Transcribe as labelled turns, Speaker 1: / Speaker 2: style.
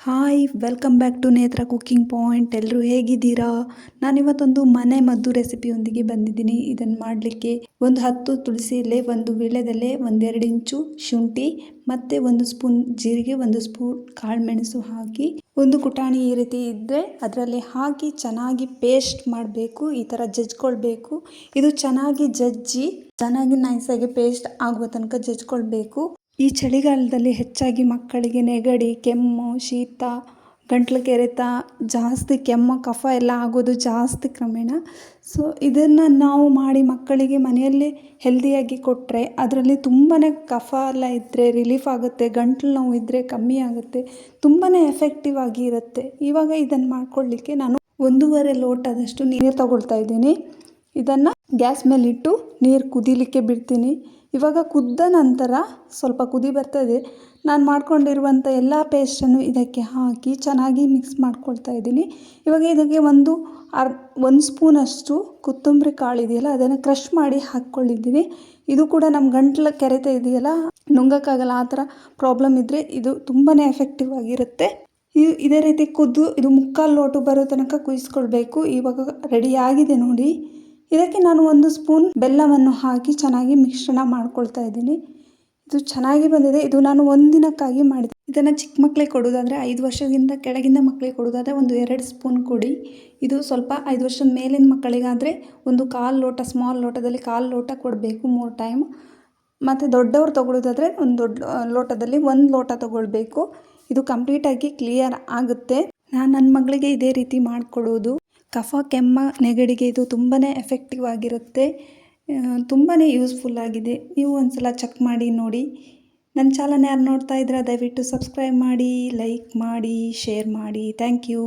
Speaker 1: Hi, welcome back to Nethra cooking point. ಎಲ್ಲರೂ ಹೇಗಿದ್ದೀರಾ? ನಾನಿವತ್ತೊಂದು ಮನೆ ಮದ್ದು ರೆಸಿಪಿಯೊಂದಿಗೆ ಬಂದಿದ್ದೀನಿ. ಇದನ್ನು ಮಾಡಲಿಕ್ಕೆ ಒಂದು ಹತ್ತು ತುಳಸಿ ಎಲೆ ಒಂದು ವೀಳ್ಯದೆಲೆ, ಒಂದೆರಡು ಇಂಚು ಶುಂಠಿ, ಮತ್ತು ಒಂದು ಸ್ಪೂನ್ ಜೀರಿಗೆ, ಒಂದು ಸ್ಪೂನ್ ಕಾಳುಮೆಣಸು ಹಾಕಿ ಒಂದು ಕುಟಾಣಿ ಈ ರೀತಿ ಇದ್ದರೆ ಅದರಲ್ಲಿ ಹಾಕಿ ಚೆನ್ನಾಗಿ ಪೇಸ್ಟ್ ಮಾಡಬೇಕು, ಈ ಥರ ಜಜ್ಕೊಳ್ಬೇಕು. ಇದು ಚೆನ್ನಾಗಿ ಜಜ್ಜಿ, ಚೆನ್ನಾಗಿ ನೈಸಾಗಿ ಪೇಸ್ಟ್ ಆಗುವ ತನಕ ಜಜ್ಕೊಳ್ಬೇಕು. ಈ ಚಳಿಗಾಲದಲ್ಲಿ ಹೆಚ್ಚಾಗಿ ಮಕ್ಕಳಿಗೆ ನೆಗಡಿ, ಕೆಮ್ಮು, ಶೀತ ಗಂಟ್ಲು ಕೆರೆತ ಜಾಸ್ತಿ ಕೆಮ್ಮು, ಕಫ ಎಲ್ಲ ಆಗೋದು ಜಾಸ್ತಿ ಕ್ರಮೇಣ. ಸೊ ಇದನ್ನು ನಾವು ಮಾಡಿ ಮಕ್ಕಳಿಗೆ ಮನೆಯಲ್ಲೇ ಹೆಲ್ದಿಯಾಗಿ ಕೊಟ್ಟರೆ ಅದರಲ್ಲಿ ತುಂಬಾ ಕಫ ಎಲ್ಲ ಇದ್ದರೆ ರಿಲೀಫ್ ಆಗುತ್ತೆ, ಗಂಟ್ಲು ನೋವು ಇದ್ದರೆ ಕಮ್ಮಿ ಆಗುತ್ತೆ ತುಂಬಾ ಎಫೆಕ್ಟಿವ್ ಆಗಿ ಇರುತ್ತೆ. ಇವಾಗ ಇದನ್ನು ಮಾಡಿಕೊಳ್ಳಿಕ್ಕೆ ನಾನು ಒಂದೂವರೆ ಲೋಟದಷ್ಟು ನೀರು ತಗೊಳ್ತಾ ಇದ್ದೀನಿ. ಇದನ್ನು ಗ್ಯಾಸ್ ಮೇಲಿಟ್ಟು ನೀರು ಕುದೀಲಿಕ್ಕೆ ಬಿಡ್ತೀನಿ. ಇವಾಗ ಕುದ್ದ ನಂತರ ಸ್ವಲ್ಪ ಕುದಿ ಬರ್ತದೆ. ನಾನು ಮಾಡ್ಕೊಂಡಿರುವಂಥ ಎಲ್ಲ ಪೇಸ್ಟನ್ನು ಇದಕ್ಕೆ ಹಾಕಿ ಚೆನ್ನಾಗಿ ಮಿಕ್ಸ್ ಮಾಡ್ಕೊಳ್ತಾ ಇದ್ದೀನಿ. ಇವಾಗ ಇದಕ್ಕೆ ಒಂದು ಅರ್, ಒಂದು ಸ್ಪೂನಷ್ಟು ಕೊತ್ತಂಬರಿ ಕಾಳು ಇದೆಯಲ್ಲ, ಅದನ್ನು ಕ್ರಷ್ ಮಾಡಿ ಹಾಕ್ಕೊಂಡಿದ್ದೀನಿ. ಇದು ಕೂಡ ನಮ್ಮ ಗಂಟ್ಲು ಕೆರೆತ ಇದೆಯಲ್ಲ, ನುಂಗಕ್ಕಾಗಲ್ಲ, ಆ ಥರ ಪ್ರಾಬ್ಲಮ್ ಇದ್ದರೆ ಇದು ತುಂಬಾ ಎಫೆಕ್ಟಿವ್ ಆಗಿರುತ್ತೆ. ಇದೇ ರೀತಿ ಕುದ್ದು, ಇದು ಮುಕ್ಕಾಲು ಲೋಟು ಬರೋ ತನಕ ಕುದಿಸ್ಕೊಳ್ಬೇಕು. ಇವಾಗ ರೆಡಿಯಾಗಿದೆ ನೋಡಿ. ಇದಕ್ಕೆ ನಾನು ಒಂದು ಸ್ಪೂನ್ ಬೆಲ್ಲವನ್ನು ಹಾಕಿ ಚೆನ್ನಾಗಿ ಮಿಶ್ರಣ ಮಾಡ್ಕೊಳ್ತಾ ಇದ್ದೀನಿ. ಇದು ಚೆನ್ನಾಗಿ ಬಂದಿದೆ. ಇದು ನಾನು ಒಂದಿನಕ್ಕಾಗಿ ಮಾಡಿದೆ. ಇದನ್ನು ಚಿಕ್ಕ ಮಕ್ಕಳಿಗೆ ಕೊಡೋದಾದರೆ ಐದು ವರ್ಷದಿಂದ ಕೆಳಗಿಂದ ಮಕ್ಕಳಿಗೆ ಕೊಡೋದಾದರೆ ಒಂದು ಎರಡು ಸ್ಪೂನ್ ಕೊಡಿ. ಇದು ಸ್ವಲ್ಪ ಐದು ವರ್ಷದ ಮೇಲಿನ ಮಕ್ಕಳಿಗಾದರೆ ಒಂದು ಕಾಲು ಲೋಟ, ಸ್ಮಾಲ್ ಲೋಟದಲ್ಲಿ ಕಾಲು ಲೋಟ ಕೊಡಬೇಕು ಮೂರು ಟೈಮ್. ಮತ್ತು ದೊಡ್ಡವ್ರು ತೊಗೊಳೋದಾದರೆ ಒಂದು ದೊಡ್ಡ ಲೋಟದಲ್ಲಿ ಒಂದು ಲೋಟ ತೊಗೊಳ್ಬೇಕು. ಇದು ಕಂಪ್ಲೀಟಾಗಿ ಕ್ಲಿಯರ್ ಆಗುತ್ತೆ. ನಾನು ನನ್ನ ಮಗಳಿಗೆ ಇದೇ ರೀತಿ ಮಾಡಿಕೊಡೋದು ಕಫ ಕೆಮ್ಮ ನೆಗಡಿಗೆ ಇದು ತುಂಬಾ ಎಫೆಕ್ಟಿವ್ ಆಗಿರುತ್ತೆ. ತುಂಬಾ ಯೂಸ್ಫುಲ್ ಆಗಿದೆ. ನೀವು ಒಂದು ಸಲ ಚೆಕ್ ಮಾಡಿ, ನೋಡಿ. ನನ್ನ ಚಾನಲ್ ಯಾರು ನೋಡ್ತಾ ಇದ್ದೀರಾ ದಯವಿಟ್ಟು ಸಬ್ಸ್ಕ್ರೈಬ್ ಮಾಡಿ ಲೈಕ್ ಮಾಡಿ ಶೇರ್ ಮಾಡಿ. Thank you